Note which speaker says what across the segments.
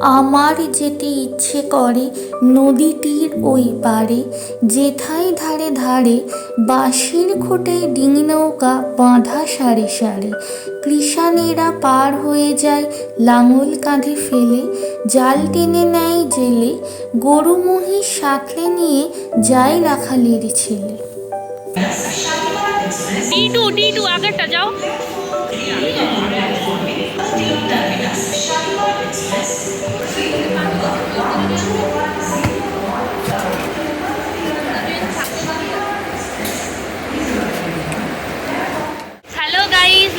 Speaker 1: আমার যেতে ইচ্ছে করে নদীটির ওই পারে যেথায় ধারে ধারে বাঁশের খোটায় ডিঙি নৌকা বাঁধা সারে সারে। কৃষানেরা পার হয়ে যায় লাঙল কাঁধে ফেলে, জাল টেনে নেয় জেলে, গরু মহিষ সাঁতলে নিয়ে যায় রাখালের ছেলে।
Speaker 2: টি টু টি টু যাও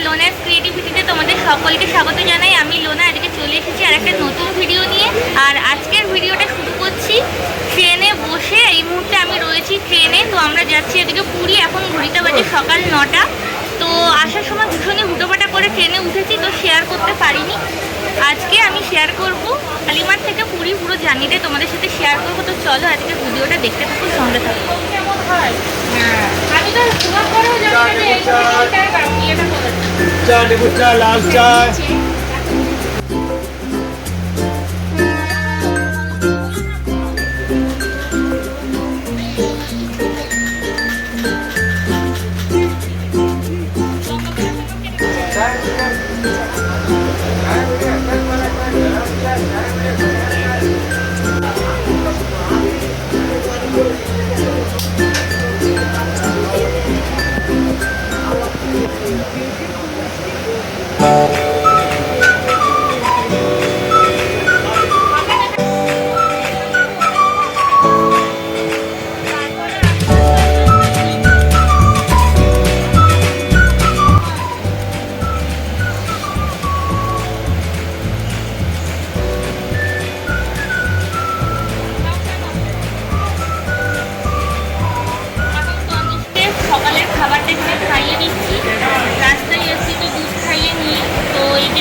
Speaker 2: লোনার ক্রিয়েটিভিটিতে তোমাদের সকলকে স্বাগত জানাই। আমি লোনা, আজকে চলে এসেছি আর একটা নতুন ভিডিও নিয়ে আর আজকের ভিডিওটা শুরু করছি ট্রেনে বসে এই মুহূর্তে আমি রয়েছি ট্রেনে তো আমরা যাচ্ছি এদিকে পুরী এখন ঘড়িতে বাজে সকাল নটা। তো আসার সময় ভীষণই হুটোপাটা করে ট্রেনে উঠেছি তো শেয়ার করতে পারিনি। আজকে আমি শেয়ার করব কালিমার থেকে পুরী পুরো জার্নিটাই তোমাদের সাথে শেয়ার করব। তো চলো আজকে ভিডিওটা দেখতে থাকো সঙ্গে থাকো। হয়। আমি তো
Speaker 3: চা লাল চা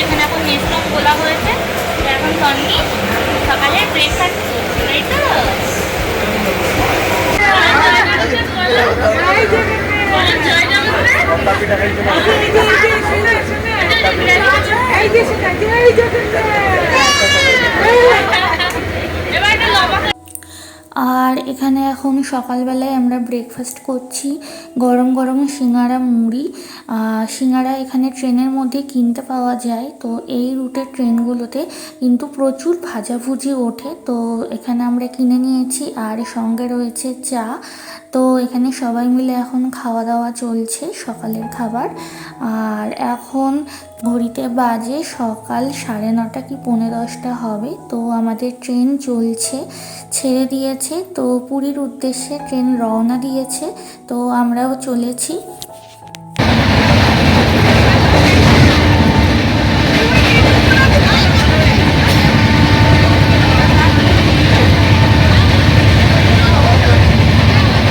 Speaker 2: এখানে এখন নেস্টম খোলা হয়েছে এখন তন্নি সকালের ব্রেকফাস্ট তাই তো
Speaker 1: আর এখানে এখন সকালবেলায় আমরা ব্রেকফাস্ট করছি। গরম গরম সিঙ্গারা মুড়ি। সিঙ্গারা এখানে ট্রেনের মধ্যে কিনতে পাওয়া যায়। তো এই রুটের ট্রেনগুলোতে কিন্তু প্রচুর ভাজাভুজি ওঠে। তো এখানে আমরা কিনে নিয়েছি আর সঙ্গে রয়েছে চা। তো এখানে সবাই মিলে এখন খাওয়া দাওয়া চলছে সকালের খাবার। আর এখন ঘড়িতে বাজে সকাল সাড়ে নটা কি পৌনে দশটা হবে। তো আমাদের ট্রেন চলছে, ছেড়ে দিয়েছে। তো পুরীর উদ্দেশ্যে ট্রেন রওনা দিয়েছে। তো আমরাও চলেছি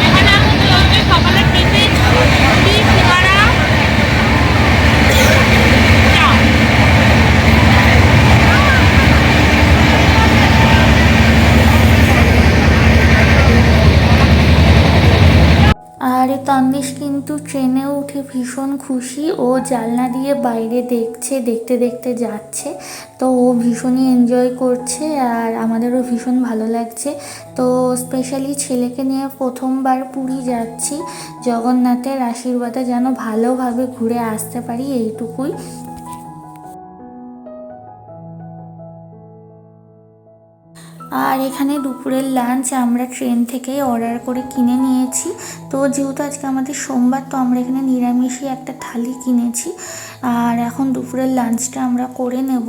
Speaker 2: এখানে এখন চলছে সকালের টিফিন মুড়ি সিঙ্গারা চা
Speaker 1: আর তন্দেশ কিন্তু ট্রেনে উঠে ভীষণ খুশি। ও জানলা দিয়ে বাইরে দেখছে, দেখতে দেখতে যাচ্ছে। তো ও ভীষণই এনজয় করছে আর আমাদেরও ভীষণ ভালো লাগছে। তো স্পেশালি ছেলেকে নিয়ে প্রথমবার পুরী যাচ্ছি। জগন্নাথের আশীর্বাদে যেন ভালোভাবে ঘুরে আসতে পারি এইটুকুই। আর এখানে দুপুরের লাঞ্চ আমরা ট্রেন থেকেই অর্ডার করে কিনে নিয়েছি। তো যেহেতু আজকে আমাদের সোমবার তো আমরা এখানে নিরামিষই একটা থালি কিনেছি। আর এখন দুপুরের লাঞ্চটা আমরা করে নেব।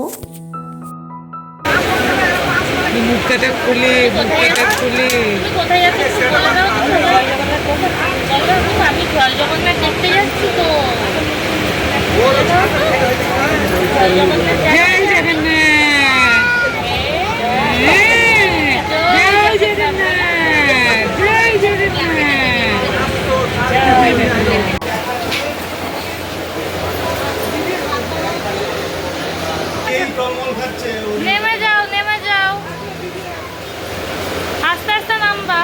Speaker 3: মুখটা খুলে মুখটা খুলে
Speaker 2: কোথায় আমি জল জগন্নাথ দেখতে যাচ্ছি তো। জগন্নাথ
Speaker 3: জয় জগন্নাথ জয় জগন্নাথ
Speaker 2: নেমে যাও নেমে যাও আস্তে আস্তে নামবা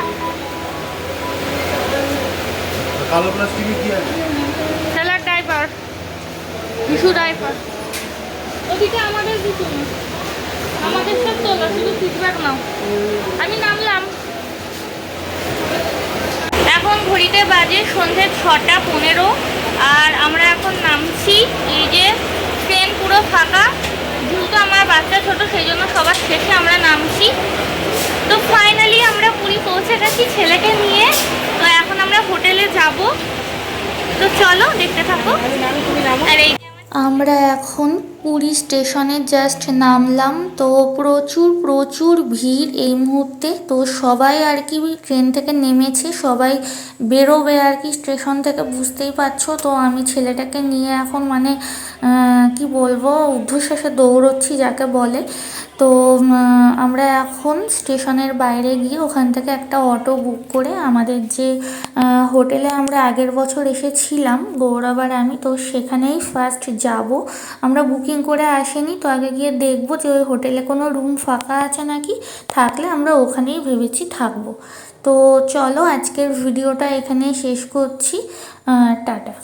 Speaker 3: কালো প্লাস্টিকে কি আছে
Speaker 2: সেলার ডাইপার বিশু ডাইপার ওদিকে আমাদের দিকে আমাদের তোলো শুধু ফিডব্যাক নাও। আমি নামলাম। এখন ঘড়িতে বাজে সন্ধে ছটা পনেরো আর আমরা এখন নামছি। এই যে ট্রেন পুরো ফাঁকা যেহেতু আমার বাচ্চা ছোট সেই জন্য সবার শেষে আমরা নামছি। তো ফাইনালি আমরা পুরী পৌঁছে গেছি ছেলেকে নিয়ে। তো এখন আমরা হোটেলে যাব। তো চলো দেখতে থাকো। আর এই আমরা
Speaker 1: এখন পুরী স্টেশনে জাস্ট নামলাম। তো প্রচুর প্রচুর ভিড় এই মুহূর্তে। তো সবাই আর কি ট্রেন থেকে নেমেছে। সবাই বেরোবে আর কি স্টেশন থেকে, বুঝতেই পারছ? তো আমি ছেলেটাকে নিয়ে এখন মানে কি বলব ঊর্ধ্বশ্বাসে দৌড়চ্ছি যাকে বলে। তো আমরা এখন স্টেশনের বাইরে গিয়ে ওখান থেকে একটা অটো বুক করে আমাদের যে হোটেলে আমরা আগের বছর এসেছিলাম গৌরব আর আমি, তো সেখানেই ফার্স্ট যাব। আমরা বুকিং করে আসেনি, তো আগে গিয়ে দেখব যে ওই হোটেলে কোনো রুম ফাঁকা আছে নাকি। থাকলে আমরা ওখানেই ভেবেছি থাকব। তো চলো আজকের ভিডিওটা এখানেই শেষ করছি। টাটা।